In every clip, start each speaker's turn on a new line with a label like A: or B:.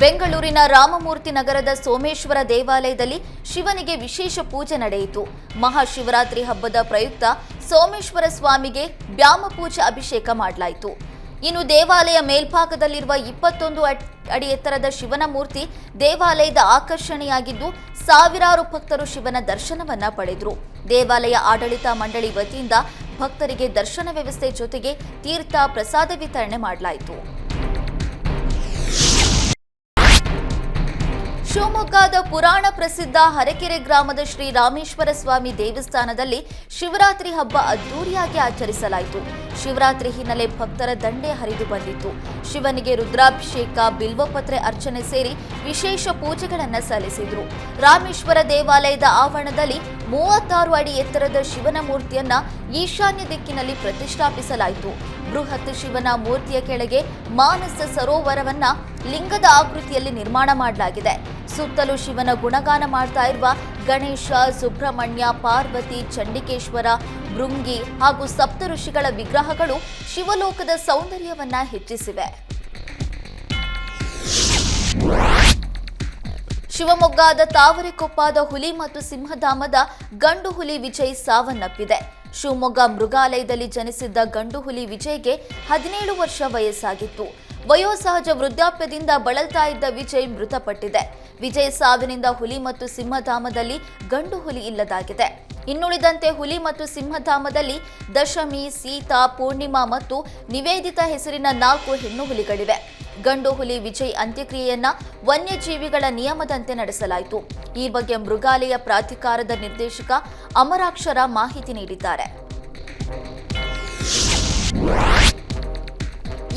A: ಬೆಂಗಳೂರಿನ ರಾಮಮೂರ್ತಿ ನಗರದ ಸೋಮೇಶ್ವರ ದೇವಾಲಯದಲ್ಲಿ ಶಿವನಿಗೆ ವಿಶೇಷ ಪೂಜೆ ನಡೆಯಿತು. ಮಹಾಶಿವರಾತ್ರಿ ಹಬ್ಬದ ಪ್ರಯುಕ್ತ ಸೋಮೇಶ್ವರ ಸ್ವಾಮಿಗೆ ಬ್ಯಾಮ ಪೂಜೆ ಅಭಿಷೇಕ ಮಾಡಲಾಯಿತು. ಇನ್ನು ದೇವಾಲಯ ಮೇಲ್ಭಾಗದಲ್ಲಿರುವ ಇಪ್ಪತ್ತೊಂದು ಅಡಿ ಎತ್ತರದ ಶಿವನ ಮೂರ್ತಿ ದೇವಾಲಯದ ಆಕರ್ಷಣೆಯಾಗಿದ್ದು ಸಾವಿರಾರು ಭಕ್ತರು ಶಿವನ ದರ್ಶನವನ್ನ ಪಡೆದರು. ದೇವಾಲಯ ಆಡಳಿತ ಮಂಡಳಿ ವತಿಯಿಂದ ಭಕ್ತರಿಗೆ ದರ್ಶನ ವ್ಯವಸ್ಥೆ ಜೊತೆಗೆ ತೀರ್ಥ ಪ್ರಸಾದ ವಿತರಣೆ ಮಾಡಲಾಯಿತು. ಶಿವಮೊಗ್ಗದ ಪುರಾಣ ಪ್ರಸಿದ್ಧ ಹರಕೆರೆ ಗ್ರಾಮದ ಶ್ರೀ ರಾಮೇಶ್ವರ ಸ್ವಾಮಿ ದೇವಸ್ಥಾನದಲ್ಲಿ ಶಿವರಾತ್ರಿ ಹಬ್ಬ ಅದ್ದೂರಿಯಾಗಿ ಆಚರಿಸಲಾಯಿತು. ಶಿವರಾತ್ರಿ ಹಿನ್ನೆಲೆ ಭಕ್ತರ ದಂಡೆ ಹರಿದು ಬಂದಿತ್ತು. ಶಿವನಿಗೆ ರುದ್ರಾಭಿಷೇಕ, ಬಿಲ್ವಪತ್ರೆ ಅರ್ಚನೆ ಸೇರಿ ವಿಶೇಷ ಪೂಜೆಗಳನ್ನು ಸಲ್ಲಿಸಿದ್ರು. ರಾಮೇಶ್ವರ ದೇವಾಲಯದ ಆವರಣದಲ್ಲಿ ಮೂವತ್ತಾರು ಅಡಿ ಎತ್ತರದ ಶಿವನ ಮೂರ್ತಿಯನ್ನ ಈಶಾನ್ಯ ದಿಕ್ಕಿನಲ್ಲಿ ಪ್ರತಿಷ್ಠಾಪಿಸಲಾಯಿತು. ಬೃಹತ್ ಶಿವನ ಮೂರ್ತಿಯ ಕೆಳಗೆ ಮಾನಸ ಸರೋವರವನ್ನ ಲಿಂಗದ ಆಕೃತಿಯಲ್ಲಿ ನಿರ್ಮಾಣ ಮಾಡಲಾಗಿದೆ. ಸುತ್ತಲೂ ಶಿವನ ಗುಣಗಾನ ಮಾಡ್ತಾ ಇರುವ ಗಣೇಶ, ಸುಬ್ರಹ್ಮಣ್ಯ, ಪಾರ್ವತಿ, ಚಂಡಿಕೇಶ್ವರ ಭೃಂಗಿ ಹಾಗೂ ಸಪ್ತ ಋಷಿಗಳ ವಿಗ್ರಹಗಳು ಶಿವಲೋಕದ ಸೌಂದರ್ಯವನ್ನ ಹೆಚ್ಚಿಸಿವೆ. ಶಿವಮೊಗ್ಗದ ತಾವರೆಕೊಪ್ಪದ ಹುಲಿ ಮತ್ತು ಸಿಂಹಧಾಮದ ಗಂಡು ಹುಲಿ ವಿಜಯ್ ಸಾವನ್ನಪ್ಪಿದೆ. ಶಿವಮೊಗ್ಗ ಮೃಗಾಲಯದಲ್ಲಿ ಜನಿಸಿದ್ದ ಗಂಡು ಹುಲಿ ವಿಜಯ್ಗೆ ಹದಿನೇಳು ವರ್ಷ ವಯಸ್ಸಾಗಿತ್ತು. ವಯೋಸಹಜ ವೃದ್ಧಾಪ್ಯದಿಂದ ಬಳಲ್ತಾ ಇದ್ದ ವಿಜಯ್ ಮೃತಪಟ್ಟಿದೆ. ವಿಜಯ್ ಸಾವಿನಿಂದ ಹುಲಿ ಮತ್ತು ಸಿಂಹಧಾಮದಲ್ಲಿ ಗಂಡು ಹುಲಿ ಇಲ್ಲದಾಗಿದೆ. ಇನ್ನುಳಿದಂತೆ ಹುಲಿ ಮತ್ತು ಸಿಂಹಧಾಮದಲ್ಲಿ ದಶಮಿ, ಸೀತಾ, ಪೂರ್ಣಿಮಾ ಮತ್ತು ನಿವೇದಿತ ಹೆಸರಿನ ನಾಲ್ಕು ಹೆಣ್ಣು ಹುಲಿಗಳಿವೆ. ಗಂಡು ಹುಲಿ ವಿಜಯ್ ಅಂತ್ಯಕ್ರಿಯೆಯನ್ನ ವನ್ಯಜೀವಿಗಳ ನಿಯಮದಂತೆ ನಡೆಸಲಾಯಿತು. ಈ ಬಗ್ಗೆ ಮೃಗಾಲಯ ಪ್ರಾಧಿಕಾರದ ನಿರ್ದೇಶಕ ಅಮರಾಕ್ಷರ ಮಾಹಿತಿ ನೀಡಿದ್ದಾರೆ.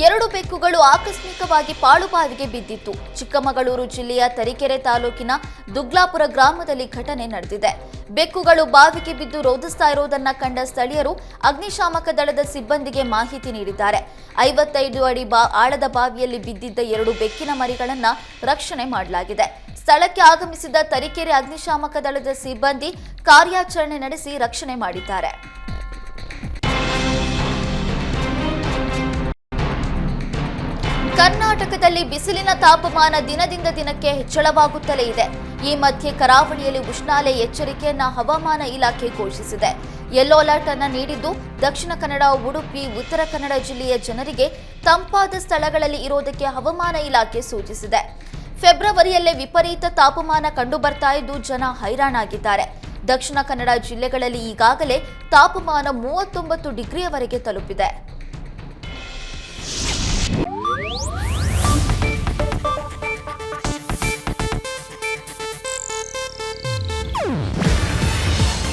A: ಎರಡು ಬೆಕ್ಕುಗಳು ಆಕಸ್ಮಿಕವಾಗಿ ಪಾಳುಬಾವಿಗೆ ಬಿದ್ದಿತ್ತು. ಚಿಕ್ಕಮಗಳೂರು ಜಿಲ್ಲೆಯ ತರೀಕೆರೆ ತಾಲೂಕಿನ ದುಗ್ಲಾಪುರ ಗ್ರಾಮದಲ್ಲಿ ಘಟನೆ ನಡೆದಿದೆ. ಬೆಕ್ಕುಗಳು ಬಾವಿಗೆ ಬಿದ್ದು ರೋಧಿಸ್ತಾ ಇರೋದನ್ನ ಕಂಡ ಸ್ಥಳೀಯರು ಅಗ್ನಿಶಾಮಕ ದಳದ ಸಿಬ್ಬಂದಿಗೆ ಮಾಹಿತಿ ನೀಡಿದ್ದಾರೆ. ಐವತ್ತೈದು ಅಡಿ ಬಾ, ಆಳದ ಬಾವಿಯಲ್ಲಿ ಬಿದ್ದಿದ್ದ ಎರಡು ಬೆಕ್ಕಿನ ಮರಿಗಳನ್ನ ರಕ್ಷಣೆ ಮಾಡಲಾಗಿದೆ. ಸ್ಥಳಕ್ಕೆ ಆಗಮಿಸಿದ ತರೀಕೆರೆ ಅಗ್ನಿಶಾಮಕ ದಳದ ಸಿಬ್ಬಂದಿ ಕಾರ್ಯಾಚರಣೆ ನಡೆಸಿ ರಕ್ಷಣೆ ಮಾಡಿದ್ದಾರೆ. ಕರ್ನಾಟಕದಲ್ಲಿ ಬಿಸಿಲಿನ ತಾಪಮಾನ ದಿನದಿಂದ ದಿನಕ್ಕೆ ಹೆಚ್ಚಳವಾಗುತ್ತಲೇ ಇದೆ. ಈ ಮಧ್ಯೆ ಕರಾವಳಿಯಲ್ಲಿ ಉಷ್ಣಾಲೆ ಎಚ್ಚರಿಕೆಯನ್ನ ಹವಾಮಾನ ಇಲಾಖೆ ಘೋಷಿಸಿದೆ. ಯೆಲ್ಲೋ ಅಲರ್ಟ್ ಅನ್ನ ನೀಡಿದ್ದು, ದಕ್ಷಿಣ ಕನ್ನಡ, ಉಡುಪಿ, ಉತ್ತರ ಕನ್ನಡ ಜಿಲ್ಲೆಯ ಜನರಿಗೆ ತಂಪಾದ ಸ್ಥಳಗಳಲ್ಲಿ ಇರೋದಕ್ಕೆ ಹವಾಮಾನ ಇಲಾಖೆ ಸೂಚಿಸಿದೆ. ಫೆಬ್ರವರಿಯಲ್ಲೇ ವಿಪರೀತ ತಾಪಮಾನ ಕಂಡು ಬರ್ತಾ ಇದ್ದು ಜನ ಹೈರಾಣಾಗಿದ್ದಾರೆ. ದಕ್ಷಿಣ ಕನ್ನಡ ಜಿಲ್ಲೆಗಳಲ್ಲಿ ಈಗಾಗಲೇ ತಾಪಮಾನ ಮೂವತ್ತೊಂಬತ್ತು ಡಿಗ್ರಿಯವರೆಗೆ ತಲುಪಿದೆ.